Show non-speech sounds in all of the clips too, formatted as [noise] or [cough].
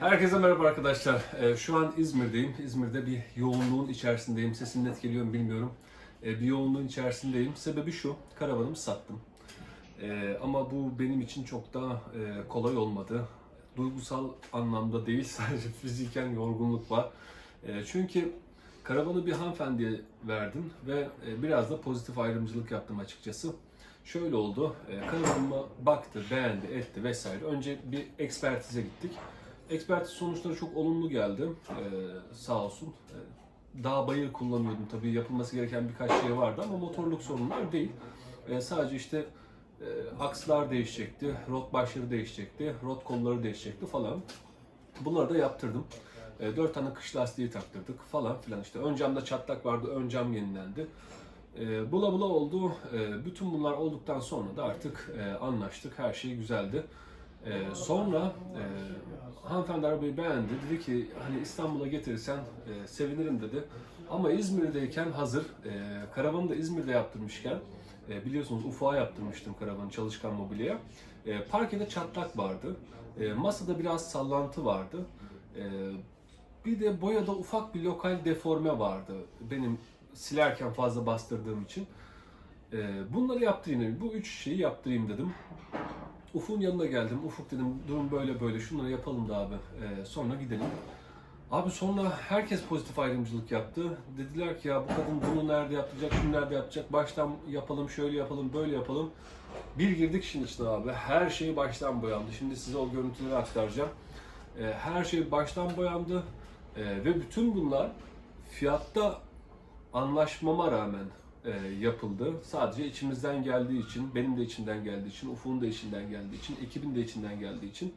Herkese merhaba arkadaşlar. Ee, şu an İzmir'deyim. İzmir'de bir yoğunluğun içerisindeyim. Sesim net geliyor mu bilmiyorum. Ee, bir yoğunluğun içerisindeyim. Sebebi şu, karavanımı sattım. Ee, ama bu benim için çok da e, kolay olmadı. Duygusal anlamda değil, [laughs] sadece fiziken yorgunluk var. Çünkü karavanı bir hanımefendiye verdim ve e, biraz da pozitif ayrımcılık yaptım açıkçası. Şöyle oldu, e, karavanıma baktı, beğendi, etti vesaire. Önce bir ekspertize gittik. Ekspertiz sonuçları çok olumlu geldi. Ee, sağ olsun. Ee, dağ bayır kullanıyordum. Tabii yapılması gereken birkaç şey vardı ama motorluk sorunlar değil. Ee, sadece işte e, akslar değişecekti, rot başları değişecekti, rot kolları değişecekti falan. Bunları da yaptırdım. E, 4 tane kış lastiği taktırdık falan filan işte. Ön camda çatlak vardı, ön cam yenilendi. E, bula bula oldu. E, bütün bunlar olduktan sonra da artık e, anlaştık. Her şey güzeldi. E, sonra e, hanımefendi arabayı beğendi. Dedi ki hani İstanbul'a getirirsen e, sevinirim dedi. Ama İzmir'deyken hazır, e, karavanı da İzmir'de yaptırmışken e, biliyorsunuz ufağa yaptırmıştım karavanı çalışkan mobilyaya. E, parkede çatlak vardı. E, masada biraz sallantı vardı. E, bir de boyada ufak bir lokal deforme vardı. Benim silerken fazla bastırdığım için. E, bunları yaptırayım. Bu üç şeyi yaptırayım dedim. Ufuk'un yanına geldim. Ufuk dedim durum böyle böyle şunları yapalım da abi. Ee, sonra gidelim. Abi sonra herkes pozitif ayrımcılık yaptı. Dediler ki ya bu kadın bunu nerede yapacak, şunu nerede yapacak, baştan yapalım, şöyle yapalım, böyle yapalım. Bir girdik şimdi işte abi. Her şey baştan boyandı. Şimdi size o görüntüleri aktaracağım. Ee, her şey baştan boyandı. Ee, ve bütün bunlar fiyatta anlaşmama rağmen yapıldı. Sadece içimizden geldiği için, benim de içinden geldiği için, Ufuk'un da içinden geldiği için, ekibin de içinden geldiği için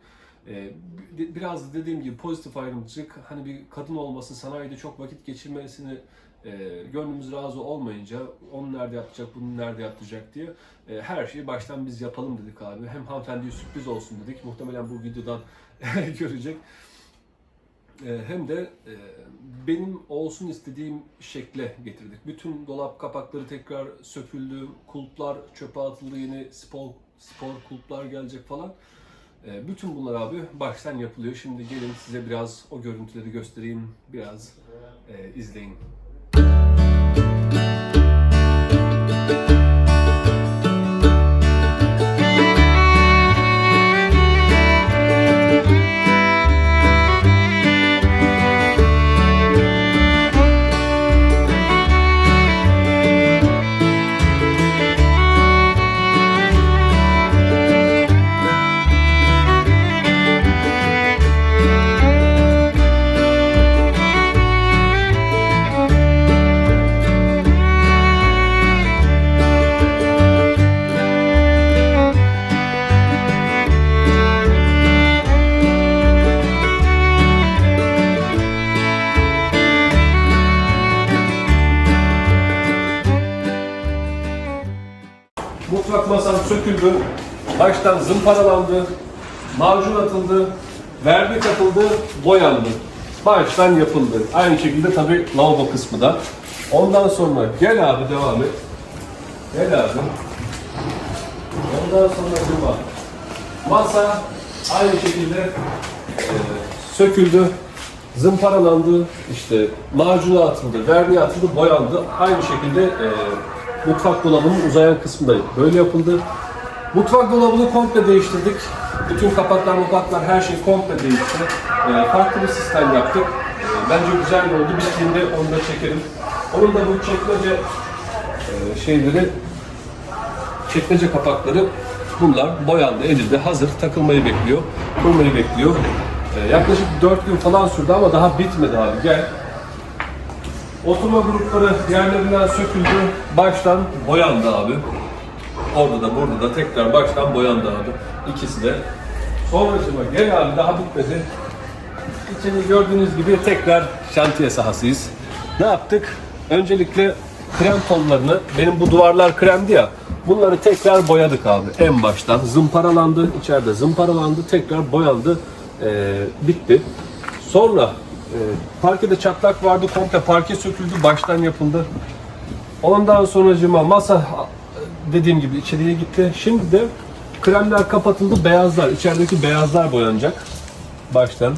e, bi- biraz dediğim gibi pozitif ayrımcılık, hani bir kadın olması, sanayide çok vakit geçirmesini e, gönlümüz razı olmayınca onu nerede yapacak, bunu nerede yapacak diye e, her şeyi baştan biz yapalım dedik abi. Hem hanımefendiye sürpriz olsun dedik. Muhtemelen bu videodan [laughs] görecek. E, hem de e, benim olsun istediğim şekle getirdik. Bütün dolap kapakları tekrar söküldü, kulplar çöpe atıldı, yeni spor spor kulplar gelecek falan. E, bütün bunlar abi baştan yapılıyor. Şimdi gelin size biraz o görüntüleri göstereyim, biraz izleyin. Mutfak masam söküldü, baştan zımparalandı, macun atıldı, vernik atıldı, boyandı. Baştan yapıldı. Aynı şekilde tabii lavabo kısmı da. Ondan sonra gel abi devam et. Gel abi. Ondan sonra cuma. Masa aynı şekilde e, söküldü, zımparalandı, işte macuna atıldı, verniğe atıldı, boyandı. Aynı şekilde e, mutfak dolabının uzayan kısmı da böyle yapıldı. Mutfak dolabını komple değiştirdik. Bütün kapaklar, mutfaklar her şey komple değişti. E, farklı bir sistem yaptık. E, bence güzel oldu. Bittiğinde onu da çekelim. Onun da bu çekmece e, şeyleri çekmece kapakları bunlar boyandı, edildi, hazır takılmayı bekliyor, kurmayı bekliyor. Ee, yaklaşık 4 gün falan sürdü ama daha bitmedi abi gel. Oturma grupları yerlerinden söküldü, baştan boyandı abi. Orada da burada da tekrar baştan boyandı abi. İkisi de. Sonracıma gel abi daha bitmedi. İçini gördüğünüz gibi tekrar şantiye sahasıyız. Ne yaptık? Öncelikle krem tonlarını, benim bu duvarlar kremdi ya, bunları tekrar boyadık abi en baştan. Zımparalandı, içeride zımparalandı, tekrar boyandı, Ee, bitti. Sonra e, parkede çatlak vardı, komple parke söküldü, baştan yapıldı. Ondan sonracıma masa dediğim gibi içeriye gitti. Şimdi de kremler kapatıldı, beyazlar, içerideki beyazlar boyanacak baştan.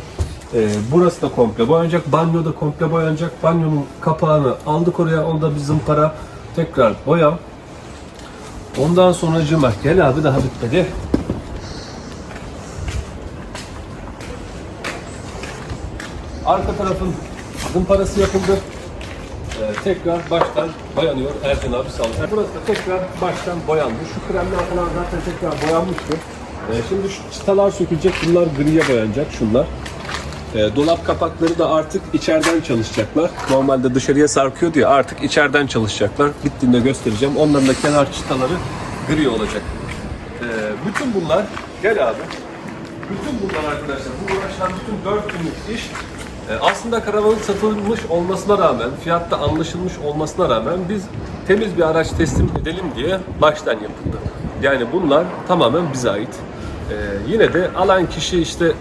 Ee, burası da komple boyanacak. Banyo da komple boyanacak. Banyonun kapağını aldık oraya. Onda bir zımpara. Tekrar boya. Ondan sonra cıma. Gel abi daha bitmedi. Arka tarafın zımparası yapıldı. Ee, tekrar baştan boyanıyor Ercan abi sağ olsun. Burası da tekrar baştan boyandı. Şu kremler falan zaten tekrar boyanmıştı. Ee, şimdi şu çıtalar sökülecek. Bunlar griye boyanacak şunlar. Ee, dolap kapakları da artık içeriden çalışacaklar. Normalde dışarıya sarkıyor diye artık içeriden çalışacaklar. Bittiğinde göstereceğim. Onların da kenar çıtaları gri olacak. Ee, bütün bunlar gel abi. Bütün bunlar arkadaşlar, bu uğraşılan bütün 4 günlük iş e, aslında karavanın satılmış olmasına rağmen, fiyatta anlaşılmış olmasına rağmen biz temiz bir araç teslim edelim diye baştan yapıldı. Yani bunlar tamamen bize ait. E, yine de alan kişi işte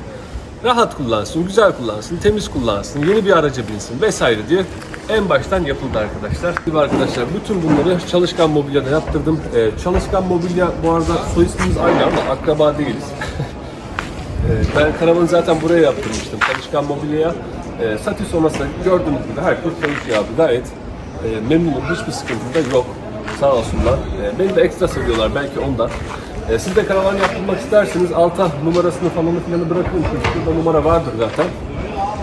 rahat kullansın, güzel kullansın, temiz kullansın, yeni bir araca binsin vesaire diye en baştan yapıldı arkadaşlar. Şimdi arkadaşlar bütün bunları Çalışkan Mobilya'da yaptırdım. E, Çalışkan Mobilya bu arada soy ismimiz aynı ama akraba değiliz. [laughs] Ee, Ben karavanı zaten buraya yaptırmıştım. Çalışkan mobilyaya. E, satış sonrası gördüğünüz gibi herkes çalışıyor abi. Gayet e, memnunum. Hiçbir sıkıntı da yok. Sağ olsunlar. E, beni de ekstra seviyorlar belki ondan. Siz de karavan yaptırmak isterseniz alta numarasını falan filanı bırakın. Çünkü numara vardır zaten.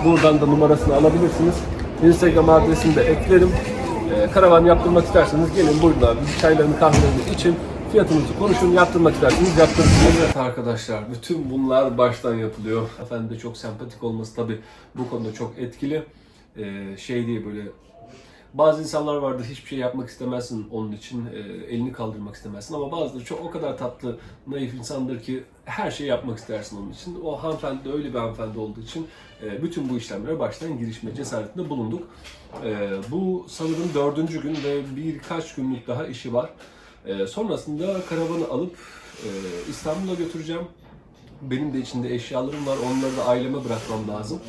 Buradan da numarasını alabilirsiniz. Instagram adresini de eklerim. E, karavan yaptırmak isterseniz gelin buyurun abi. Çaylarını kahvelerinizi için fiyatınızı konuşun. Yaptırmak isterseniz yaptırırsınız. Evet arkadaşlar bütün bunlar baştan yapılıyor. Efendim de çok sempatik olması tabi bu konuda çok etkili. E, şey diye böyle bazı insanlar vardır hiçbir şey yapmak istemezsin onun için, e, elini kaldırmak istemezsin ama bazıları çok o kadar tatlı, naif insandır ki her şeyi yapmak istersin onun için. O hanımefendi de öyle bir hanımefendi olduğu için e, bütün bu işlemlere baştan girişme cesaretinde bulunduk. E, bu sanırım dördüncü gün ve birkaç günlük daha işi var. E, sonrasında karavanı alıp e, İstanbul'a götüreceğim. Benim de içinde eşyalarım var. Onları da aileme bırakmam lazım.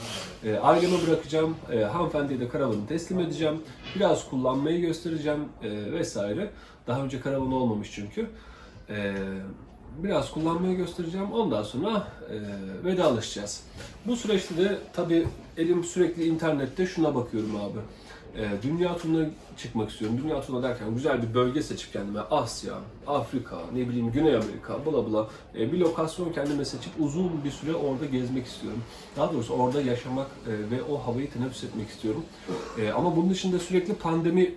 E, aileme bırakacağım. E, hanımefendiye de karavanı teslim edeceğim. Biraz kullanmayı göstereceğim e, vesaire. Daha önce karavanı olmamış çünkü. E, biraz kullanmayı göstereceğim. Ondan sonra e, vedalaşacağız. Bu süreçte de tabii elim sürekli internette şuna bakıyorum abi. E, dünya turuna çıkmak istiyorum. Dünya turuna derken güzel bir bölge seçip kendime Asya, Afrika, ne bileyim Güney Amerika, bula bula e, bir lokasyon kendime seçip uzun bir süre orada gezmek istiyorum. Daha doğrusu orada yaşamak e, ve o havayı teneffüs etmek istiyorum. E, ama bunun dışında sürekli pandemi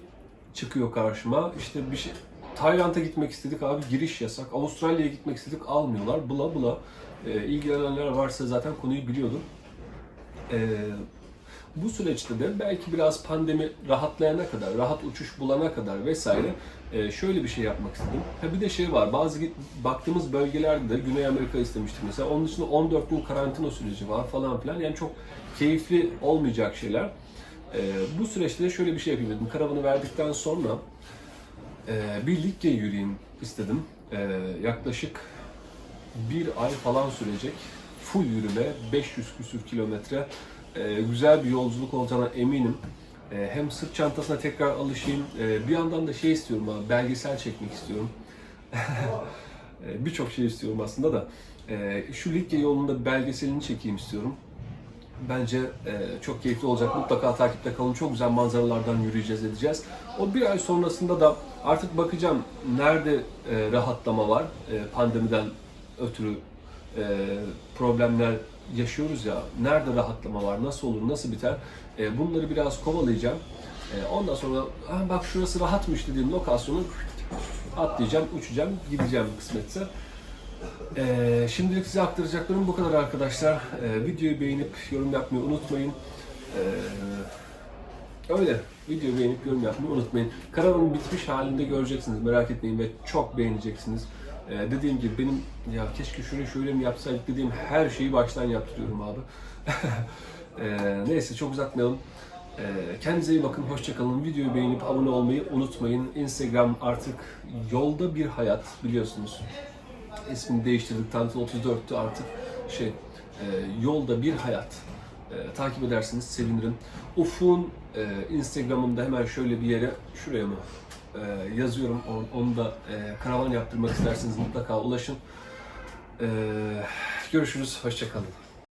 çıkıyor karşıma. İşte bir şey Tayland'a gitmek istedik abi giriş yasak. Avustralya'ya gitmek istedik almıyorlar. Bula bula. E, ilgilenenler varsa zaten konuyu biliyordur. E, bu süreçte de belki biraz pandemi rahatlayana kadar, rahat uçuş bulana kadar vesaire e, şöyle bir şey yapmak istedim. Ha bir de şey var, bazı baktığımız bölgelerde de Güney Amerika istemiştik mesela. Onun dışında 14 gün karantina süreci var falan filan. Yani çok keyifli olmayacak şeyler. E, bu süreçte de şöyle bir şey yapayım dedim. Karavanı verdikten sonra e, bir Likya yürüyeyim istedim. E, yaklaşık bir ay falan sürecek. Full yürüme, 500 küsür kilometre. Ee, güzel bir yolculuk olacağına eminim. Ee, hem sırt çantasına tekrar alışayım. Ee, bir yandan da şey istiyorum abi, belgesel çekmek istiyorum. [laughs] Birçok şey istiyorum aslında da. Ee, şu Likya yolunda belgeselini çekeyim istiyorum. Bence e, çok keyifli olacak. Mutlaka takipte kalın. Çok güzel manzaralardan yürüyeceğiz, edeceğiz. O bir ay sonrasında da artık bakacağım nerede e, rahatlama var e, pandemiden ötürü e, problemler yaşıyoruz ya. Nerede rahatlama var, nasıl olur, nasıl biter? E, bunları biraz kovalayacağım. E, ondan sonra "Ha, bak şurası rahatmış dediğim lokasyonu atlayacağım, uçacağım, gideceğim kısmetse. Ee, şimdilik size aktaracaklarım bu kadar arkadaşlar. Ee, videoyu beğenip yorum yapmayı unutmayın. Ee, öyle. Videoyu beğenip yorum yapmayı unutmayın. Karavanın bitmiş halinde göreceksiniz. Merak etmeyin ve çok beğeneceksiniz. Ee, dediğim gibi benim ya keşke şöyle şöyle mi yapsaydık dediğim her şeyi baştan yaptırıyorum abi. [laughs] Ee, neyse çok uzatmayalım. Ee, kendinize iyi bakın, hoşçakalın. Videoyu beğenip abone olmayı unutmayın. Instagram artık yolda bir hayat biliyorsunuz ismini değiştirdik. Tanrı 34'tü artık şey e, yolda bir hayat. E, takip edersiniz sevinirim. Ufuk'un e, Instagram'ında hemen şöyle bir yere şuraya mı e, yazıyorum. O- Onu da e, karavan yaptırmak isterseniz mutlaka ulaşın. E, görüşürüz. Hoşçakalın.